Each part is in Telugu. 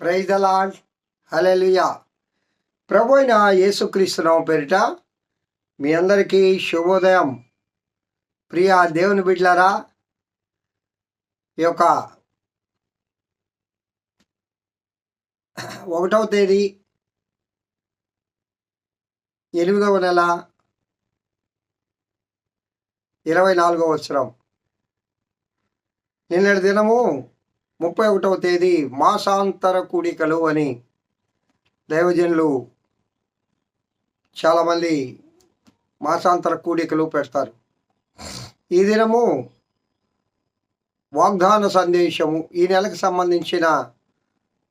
ప్రైజ్ ద హలెలుయా ప్రభు అయిన యేసుక్రీస్తునామ పేరిట మీ అందరికీ శుభోదయం. ప్రియ దేవుని బిడ్లారా ఈ యొక్క ఒకటవ తేదీ ఎనిమిదవ నెల ఇరవై నాలుగవ వచ్చరం నిన్నటి దినము ముప్పై ఒకటవ తేదీ మాసాంతర కూడికలు అని దైవజనులు చాలామంది మాసాంతర కూడికలు పెడతారు. ఈ దినము వాగ్దాన సందేశము ఈ నెలకు సంబంధించిన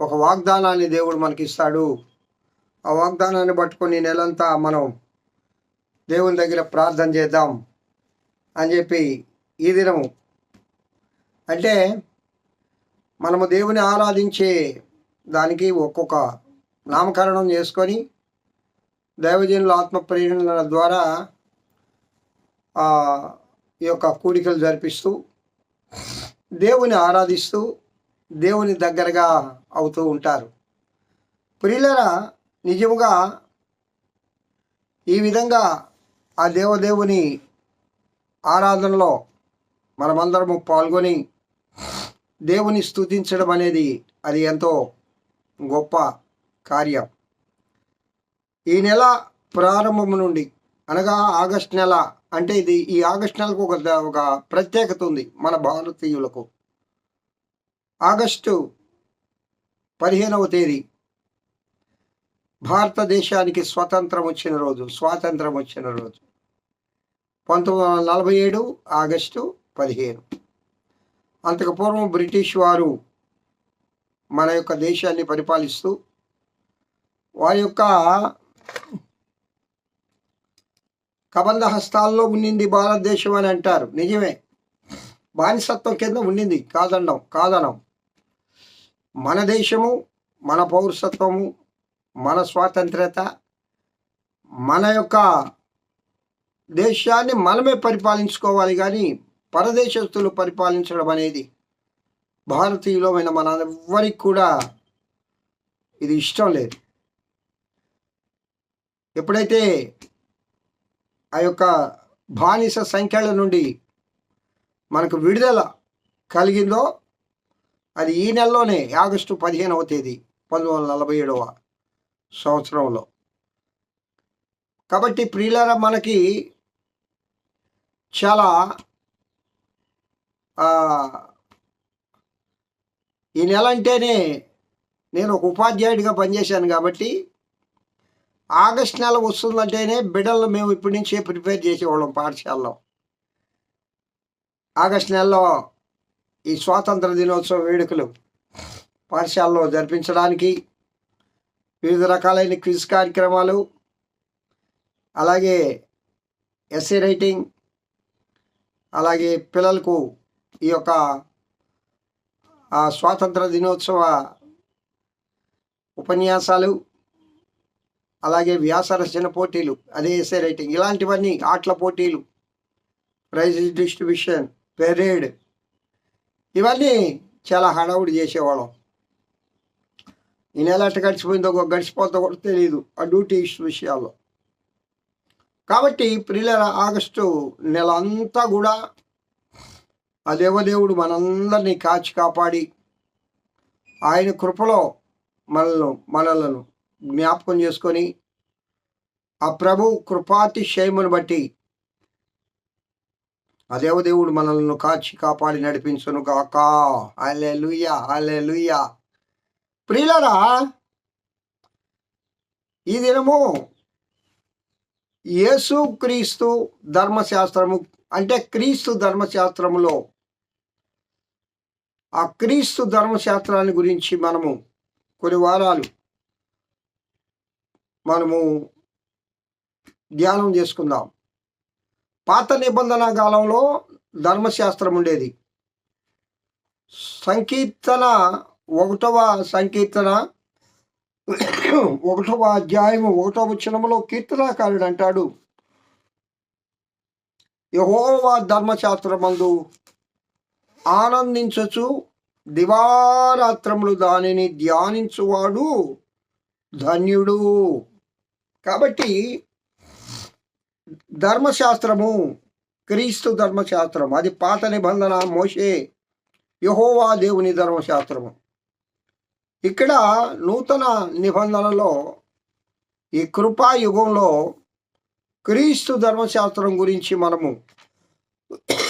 ఒక వాగ్దానాన్ని దేవుడు మనకి ఇస్తాడు ఆ వాగ్దానాన్ని పట్టుకొని ఈ నెలంతా మనం దేవుని దగ్గర ప్రార్థన చేద్దాం అని చెప్పి ఈ దినము. అంటే మనము దేవుని ఆరాధించే దానికి ఒక్కొక్క నామకరణం చేసుకొని దైవజనుల ఆత్మ ప్రేరణల ద్వారా ఈ యొక్క కూడికలు జరిపిస్తూ దేవుని ఆరాధిస్తూ దేవుని దగ్గరగా అవుతూ ఉంటారు. ప్రియులరా నిజముగా ఈ విధంగా ఆ దేవదేవుని ఆరాధనలో మనమందరము పాల్గొని దేవుని స్థుతించడం అనేది అది ఎంతో గొప్ప కార్యం. ఈ నెల ప్రారంభం నుండి అనగా ఆగస్ట్ నెల అంటే ఇది ఈ ఆగస్ట్ నెలకు ఒక ఒక ప్రత్యేకత ఉంది మన భారతీయులకు. ఆగస్టు పదిహేనవ తేదీ భారతదేశానికి స్వతంత్రం వచ్చిన రోజు స్వాతంత్రం వచ్చిన రోజు. పంతొమ్మిది వందల నలభై ఏడు ఆగస్టు పదిహేను. అంతకు పూర్వం బ్రిటిష్ వారు మన యొక్క దేశాన్ని పరిపాలిస్తూ వారి యొక్క కబంధ హస్తాల్లో ఉండింది భారతదేశం అని అంటారు. నిజమే. బానిసత్వం కింద ఉండింది కాదండం కాదనం. మన దేశము మన పౌరసత్వము మన స్వాతంత్రత మన యొక్క దేశాన్ని మనమే పరిపాలించుకోవాలి కానీ పరదేశస్తులు పరిపాలించడం అనేది భారతీయులమైన మన ఎవ్వరికి కూడా ఇది ఇష్టం లేదు. ఎప్పుడైతే ఆ యొక్క బానిస సంఖ్యల నుండి మనకు విడుదల కలిగిందో అది ఈ నెలలోనే ఆగస్టు పదిహేనవ తేదీ పంతొమ్మిది వందల నలభై ఏడవ సంవత్సరంలో. కాబట్టి ప్రియులర మనకి చాలా ఈ నెల అంటేనే నేను ఒక ఉపాధ్యాయుడిగా పనిచేశాను కాబట్టి ఆగస్ట్ నెల వస్తుందంటేనే బిడ్డలను మేము ఇప్పటి నుంచే ప్రిపేర్ చేసేవాళ్ళం పాఠశాలలో. ఆగస్ట్ నెలలో ఈ స్వాతంత్ర దినోత్సవ వేడుకలు పాఠశాలలో జరిపించడానికి వివిధ రకాలైన క్విజ్ కార్యక్రమాలు అలాగే ఎస్సీ రైటింగ్ అలాగే పిల్లలకు ఈ యొక్క స్వాతంత్ర దినోత్సవ ఉపన్యాసాలు అలాగే వ్యాస రచన పోటీలు అదే ఎస్ఏ రైటింగ్ ఇలాంటివన్నీ ఆటల పోటీలు ప్రైజ్ డిస్ట్రిబ్యూషన్ పెరేడ్ ఇవన్నీ చాలా హడావుడి చేసేవాళ్ళం. ఈ నెల ఎట్ట గడిచిపోయిందో ఒక కూడా తెలియదు ఆ డ్యూటీ విషయాల్లో. కాబట్టి ప్రియుల ఆగస్టు నెల అంతా కూడా ఆ దేవదేవుడు మనందరినీ కాచి కాపాడి ఆయన కృపలో మనల్ని మనలను జ్ఞాపకం చేసుకొని ఆ ప్రభు కృపాతిశయమును బట్టి ఆ దేవదేవుడు మనల్ని కాచి కాపాడి నడిపించును కాక అలే లుయ్యా అలే లుయ్యా ప్రియులరా ఈ దినము యేసు క్రీస్తు ధర్మశాస్త్రము అంటే క్రీస్తు ధర్మశాస్త్రములో ఆ క్రీస్తు ధర్మశాస్త్రాన్ని గురించి మనము కొన్ని వారాలు మనము ధ్యానం చేసుకుందాం. పాత నిబంధన కాలంలో ధర్మశాస్త్రం ఉండేది. సంకీర్తన ఒకటవ సంకీర్తన ఒకటవ అధ్యాయము ఒకటవ వచనములో కీర్తనాకారుడు అంటాడు యహోవా ధర్మశాస్త్రమందు ఆనందించచ్చు. దివారాత్రములు దానిని ధ్యానించువాడు ధన్యుడు. కాబట్టి ధర్మశాస్త్రము క్రీస్తు ధర్మశాస్త్రం అది పాత నిబంధన మోషే యహోవా దేవుని ధర్మశాస్త్రము. ఇక్కడ నూతన నిబంధనలో ఈ కృపాయుగంలో క్రీస్తు ధర్మశాస్త్రం గురించి మనము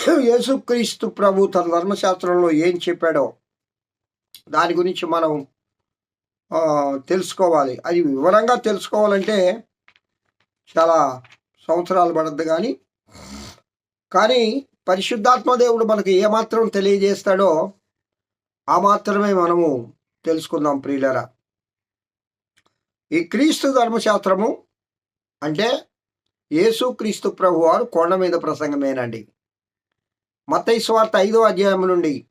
యేసుక్రీస్తు ప్రభు తన ధర్మశాస్త్రంలో ఏం చెప్పాడో దాని గురించి మనం తెలుసుకోవాలి. అది వివరంగా తెలుసుకోవాలంటే చాలా సంవత్సరాలు పడద్దు కానీ కానీ పరిశుద్ధాత్మ దేవుడు మనకు ఏమాత్రం తెలియజేస్తాడో ఆ మాత్రమే మనము తెలుసుకుందాం ప్రియులరా. ఈ క్రీస్తు ధర్మశాస్త్రము అంటే యేసు క్రీస్తు ప్రభు వారు కొండ మీద ప్రసంగమేనండి. మత్తయి స్వార్థ ఐదో అధ్యాయం నుండి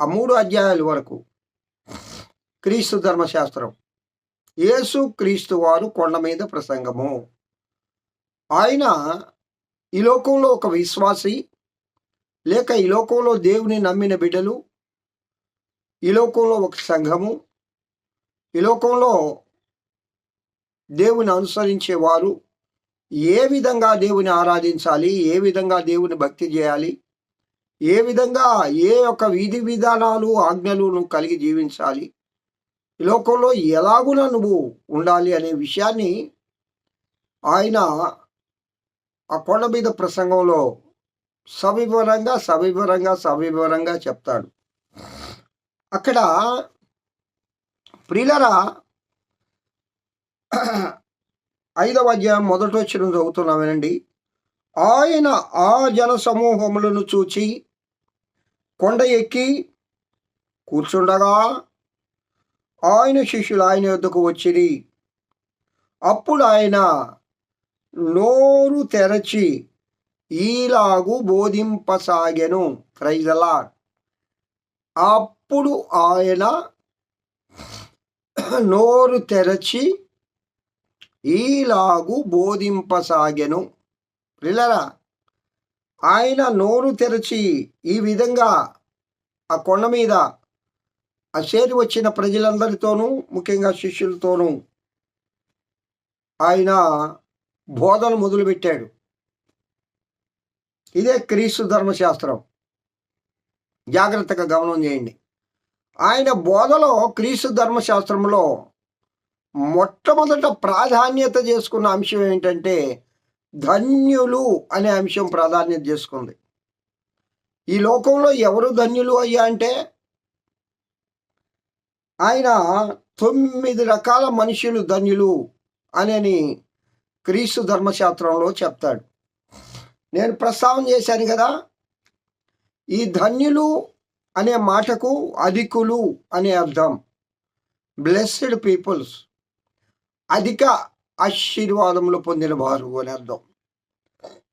ఆ మూడు అధ్యాయాల వరకు. క్రీస్తు ధర్మశాస్త్రం. యేసు క్రీస్తు వారు కొండ మీద ప్రసంగము. ఆయన ఈ లోకంలో ఒక విశ్వాసి లేక ఈ లోకంలో దేవుని నమ్మిన బిడ్డలు ఈ లోకంలో ఒక సంఘము ఈ లోకంలో దేవుని అనుసరించేవారు ఏ విధంగా దేవుని ఆరాధించాలి ఏ విధంగా దేవుని భక్తి చేయాలి ఏ విధంగా ఏ యొక్క విధి విధానాలు ఆజ్ఞలు నువ్వు కలిగి జీవించాలి? ఈ లోకంలో ఎలాగున నువ్వు ఉండాలి అనే విషయాన్ని ఆయన ఆ కొండ మీద ప్రసంగంలో సవివరంగా సవివరంగా సవివరంగా చెప్తాడు. అక్కడ ప్రిలరా ఐదవ అధ్యాయం మొదటి వచ్చిన చదువుతున్నాం వినండి. ఆయన ఆ జన సమూహములను చూచి కొండ ఎక్కి కూర్చుండగా ఆయన శిష్యులు ఆయన యొద్దకు వచ్చిరి. అప్పుడు ఆయన నోరు తెరచి ఈలాగు బోధింపసాగెను. ప్రైజలా అప్పుడు ఆయన నోరు తెరచి ఈలాగు బోధింపసాగెను. పిల్లరా ఆయన నోరు తెరచి ఈ విధంగా ఆ కొండ మీద ఆ చేరి వచ్చిన ప్రజలందరితోనూ ముఖ్యంగా శిష్యులతోనూ ఆయన బోధన మొదలుపెట్టాడు. ఇదే క్రీస్తు ధర్మశాస్త్రం. జాగ్రత్తగా గమనం చేయండి. ఆయన బోధలో క్రీస్తు ధర్మశాస్త్రంలో మొట్టమొదట ప్రాధాన్యత చేసుకున్న అంశం ఏంటంటే ధన్యులు అనే అంశం ప్రాధాన్యత చేసుకుంది. ఈ లోకంలో ఎవరు ధన్యులు అయ్యా అంటే ఆయన తొమ్మిది రకాల మనుషులు ధన్యులు అని క్రీస్తు ధర్మశాస్త్రంలో చెప్తాడు. నేను ప్రస్తావన చేశాను కదా ఈ ధన్యులు అనే మాటకు అధికులు అనే అర్థం. బ్లెస్డ్ పీపుల్స్ అధిక ఆశీర్వాదములు పొందిన వారు అని అర్థం.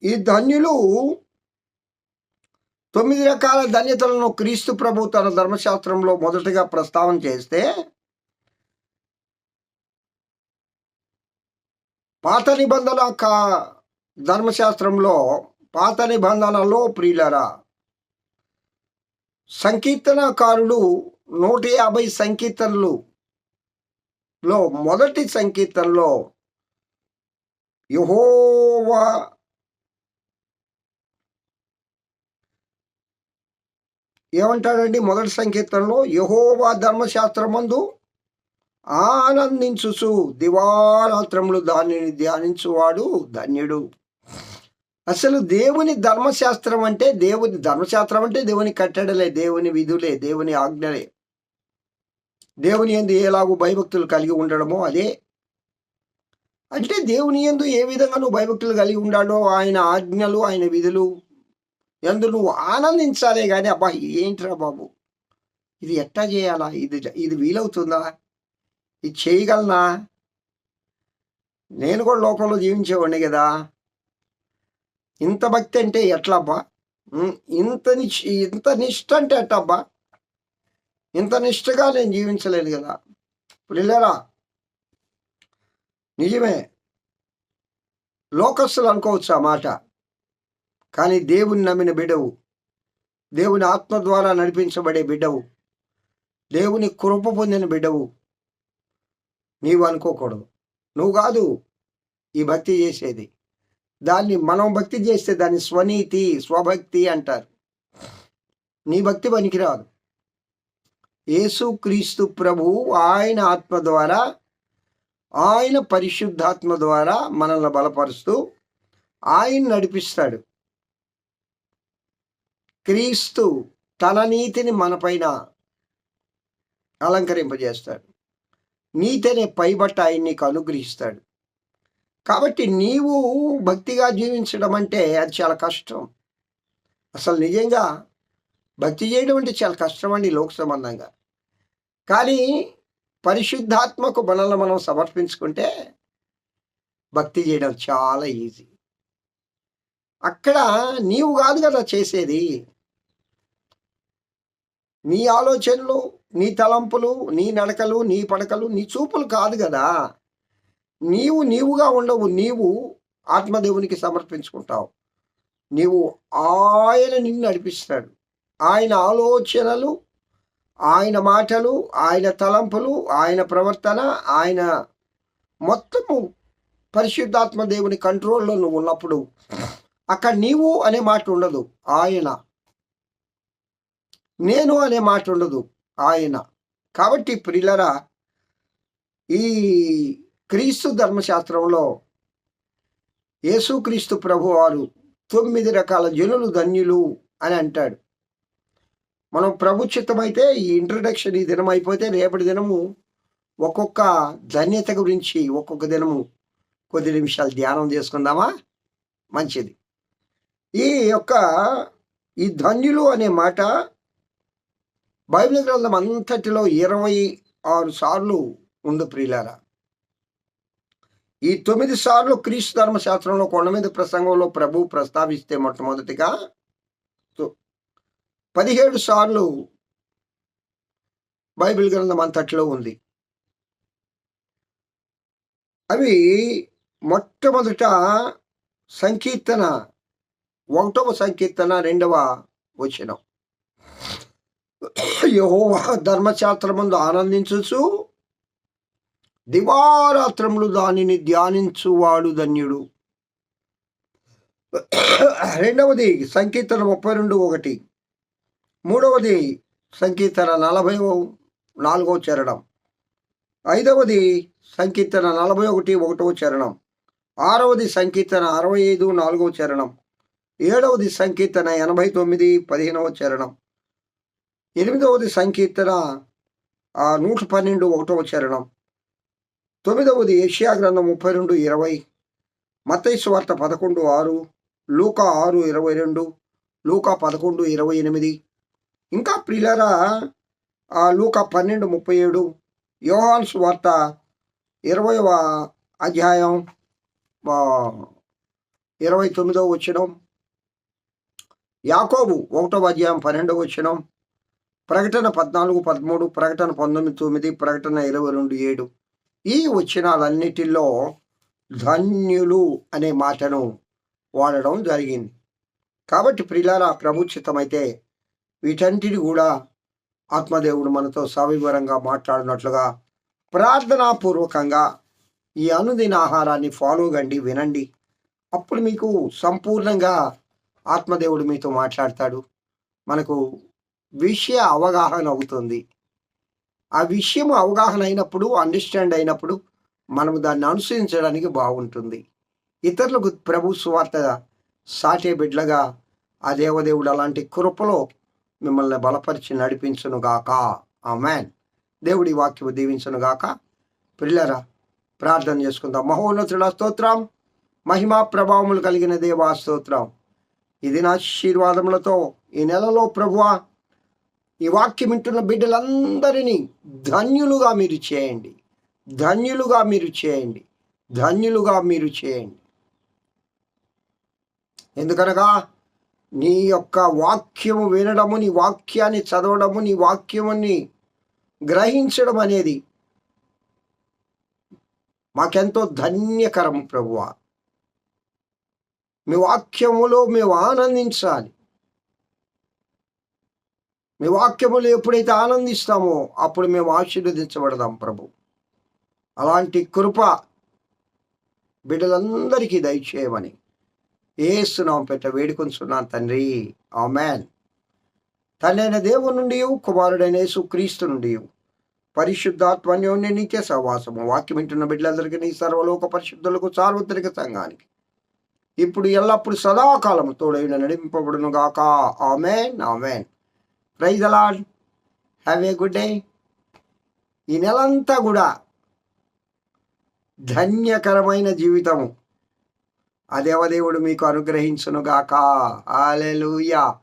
ఈ ధన్యులు తొమ్మిది రకాల ధన్యతలను క్రీస్తు ప్రభు తన ధర్మశాస్త్రంలో మొదటగా ప్రస్తావన చేస్తే పాత నిబంధన కా ధర్మశాస్త్రంలో పాత నిబంధనలో ప్రియులరా సంకీర్తనకారుడు నూట యాభై సంకీర్తనలు లో మొదటి సంకీర్తనలో యహోవా ఏమంటాడండి మొదటి సంకీర్తనలో? యహోవా ధర్మశాస్త్రమందు ఆనందించుచు దివారాత్రములు దానిని ధ్యానించువాడు ధన్యుడు. అసలు దేవుని ధర్మశాస్త్రం అంటే దేవుని ధర్మశాస్త్రం అంటే దేవుని కట్టడలే దేవుని విధులే దేవుని ఆజ్ఞలే. దేవుని ఎందు ఎలాగూ భయభక్తులు కలిగి ఉండడమో అదే అంటే దేవుని ఎందు ఏ విధంగా నువ్వు భయభక్తులు కలిగి ఉండాడో ఆయన ఆజ్ఞలు ఆయన విధులు ఎందు నువ్వు ఆనందించాలే కానీ అబ్బా ఏంట్రా బాబు? ఇది ఎట్టా చేయాలా? ఇది ఇది వీలవుతుందా? ఇది చేయగలనా? నేను కూడా లోకంలో జీవించేవాడిని కదా. ఇంత భక్తి అంటే ఎట్లబ్బా ఇంత నిష్ ఇంత నిష్ట అంటే ఎట్టబ్బా? ఇంత నిష్టగా నేను జీవించలేను కదా. ఇప్పుడు వెళ్ళారా? నిజమే. లోకస్సులు అనుకోవచ్చు ఆ మాట. కానీ దేవుని నమ్మిన బిడ్డవు. దేవుని ఆత్మ ద్వారా నడిపించబడే బిడ్డవు. దేవుని కృప పొందిన బిడ్డవు. నీవు అనుకోకూడదు. నువ్వు కాదు ఈ భక్తి చేసేది. దాన్ని మనం భక్తి చేస్తే దాన్ని స్వనీతి స్వభక్తి అంటారు. నీ భక్తి పనికిరాదు. యేసు క్రీస్తు ప్రభు ఆయన ఆత్మ ద్వారా ఆయన పరిశుద్ధాత్మ ద్వారా మనల్ని బలపరుస్తూ ఆయన నడిపిస్తాడు. క్రీస్తు తన నీతిని మనపైన అలంకరింపజేస్తాడు. నీతి అనే పైబట్ట ఆయన నీకు అనుగ్రహిస్తాడు. కాబట్టి నీవు భక్తిగా జీవించడం అంటే అది చాలా కష్టం. అసలు నిజంగా భక్తి చేయడం అంటే చాలా కష్టం అండి లోక సంబంధంగా కానీ పరిశుద్ధాత్మకు మనల్ని మనం సమర్పించుకుంటే భక్తి చేయడం చాలా ఈజీ. అక్కడ నీవు కాదు కదా చేసేది. నీ ఆలోచనలు నీ తలంపులు నీ నడకలు నీ పడకలు నీ చూపులు కాదు కదా. నీవు నీవుగా ఉండవు నీవు ఆత్మదేవునికి సమర్పించుకుంటావు. నీవు ఆయన నిన్ను నడిపిస్తాడు. ఆయన ఆలోచనలు ఆయన మాటలు ఆయన తలంపులు ఆయన ప్రవర్తన ఆయన మొత్తము పరిశుద్ధాత్మ దేవుని కంట్రోల్లో నువ్వు ఉన్నప్పుడు అక్కడ నీవు అనే మాట ఉండదు ఆయన. నేను అనే మాట ఉండదు ఆయన. కాబట్టి ప్రిలరా ఈ క్రీస్తు ధర్మశాస్త్రంలో యేసుక్రీస్తు ప్రభువారు తొమ్మిది రకాల జనులు ధన్యులు అని అంటాడు. మనం ప్రభుత్వమైతే ఈ ఇంట్రడక్షన్ ఈ దినం అయిపోతే రేపటి దినము ఒక్కొక్క ధన్యత గురించి ఒక్కొక్క దినము కొద్ది నిమిషాలు ధ్యానం చేసుకుందామా? మంచిది. ఈ యొక్క ఈ ధన్యులు అనే మాట బైబిల్ గ్రంథం అంతటిలో ఇరవై ఆరు సార్లు ఉంది ప్రియులారా. ఈ తొమ్మిది సార్లు క్రీస్తు ధర్మశాస్త్రంలో కొండ మీద ప్రసంగంలో ప్రభు ప్రస్తావిస్తే మొట్టమొదటిగా పదిహేడు సార్లు బైబిల్ గ్రంథం అంతట్లో ఉంది. అవి మొట్టమొదట సంకీర్తన ఒకటవ సంకీర్తన రెండవ వచనం. యహోవా ధర్మశాస్త్రముందు ఆనందించు దివారాత్రములు దానిని ధ్యానించువాడు ధన్యుడు. రెండవది సంకీర్తన ముప్పై రెండు ఒకటి. మూడవది సంకీర్తన నలభై నాలుగవ చరణం. ఐదవది సంకీర్తన నలభై ఒకటి ఒకటవ చరణం. ఆరవది సంకీర్తన అరవై ఐదు నాలుగవ చరణం. ఏడవది సంకీర్తన ఎనభై తొమ్మిది పదిహేనవ చరణం. ఎనిమిదవది సంకీర్తన నూట పన్నెండు ఒకటవ చరణం. తొమ్మిదవది ఏషియా గ్రంథం ముప్పై రెండు ఇరవై మతైసు వార్త పదకొండు ఆరు లూకా ఆరు ఇరవై రెండు లూకా పదకొండు ఇరవై ఎనిమిది ఇంకా ప్రిలరా లూకా పన్నెండు ముప్పై ఏడు యోహాన్స్ వార్త ఇరవైవ అధ్యాయం ఇరవై తొమ్మిదవ వచ్చినం యాకోబు ఒకటవ అధ్యాయం పన్నెండవ వచ్చినం ప్రకటన పద్నాలుగు పదమూడు ప్రకటన పంతొమ్మిది తొమ్మిది ప్రకటన ఇరవై రెండు ఏడు. ఈ వచ్చినాలన్నిటిలో ధన్యులు అనే మాటను వాడడం జరిగింది. కాబట్టి ప్రిలారా ప్రభుచితమైతే వీటన్నిటిని కూడా ఆత్మదేవుడు మనతో సవివరంగా మాట్లాడినట్లుగా ప్రార్థనాపూర్వకంగా ఈ అనుదిన ఆహారాన్ని ఫాలో కండి వినండి. అప్పుడు మీకు సంపూర్ణంగా ఆత్మదేవుడు మీతో మాట్లాడతాడు. మనకు విషయ అవగాహన అవుతుంది. ఆ విషయం అవగాహన అయినప్పుడు అండర్స్టాండ్ అయినప్పుడు మనము దాన్ని అనుసరించడానికి బాగుంటుంది. ఇతరులకు ప్రభు స్వార్థ సాటే బిడ్డలుగా ఆ దేవదేవుడు అలాంటి కృపలో మిమ్మల్ని బలపరిచి నడిపించునుగాక. ఆ మ్యాన్ దేవుడి వాక్యము దీవించును గాక పిల్లరా ప్రార్థన చేసుకుందాం. మహోన్నతుల స్తోత్రం మహిమా ప్రభావములు కలిగిన దేవా స్తోత్రం. ఇది నా ఆశీర్వాదములతో ఈ నెలలో ప్రభువా ఈ వాక్యం వింటున్న బిడ్డలందరినీ ధన్యులుగా మీరు చేయండి. ధన్యులుగా మీరు చేయండి. ధన్యులుగా మీరు చేయండి. ఎందుకనగా నీ యొక్క వాక్యము వినడము నీ వాక్యాన్ని చదవడము నీ వాక్యముని గ్రహించడం అనేది మాకెంతో ధన్యకరం ప్రభువ. మీ వాక్యములో మేము ఆనందించాలి. మీ వాక్యములు ఎప్పుడైతే ఆనందిస్తామో అప్పుడు మేము ఆశీర్వదించబడదాం ప్రభు. అలాంటి కృప బిడ్డలందరికీ దయచేయమని ఏసునాం పెట్ట వేడుకొంచున్నాను తండ్రి. ఆమెన్. తండ్రైన దేవుని నుండి కుమారుడైన యేసు క్రీస్తు నుండి పరిశుద్ధాత్మన్యోన్య నిత్య సహవాసము. వాక్యం వింటున్న బిడ్డలందరికీ నీ సర్వలోక పరిశుద్ధులకు సార్వత్రిక సంఘానికి ఇప్పుడు ఎల్లప్పుడు సదాకాలం తోడైన నడిపింపబడును గాక amen. Amen praise the Lord have a good day ఈ నెలంతా కూడా ధన్యకరమైన జీవితము. ఆ దేవదేవుడు మీకు అనుగ్రహించునుగాక. ఆలెలుయా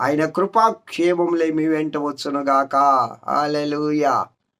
ఆయన కృపాక్షేమములే మీ వెంట వచ్చునుగాక. ఆలెలుయా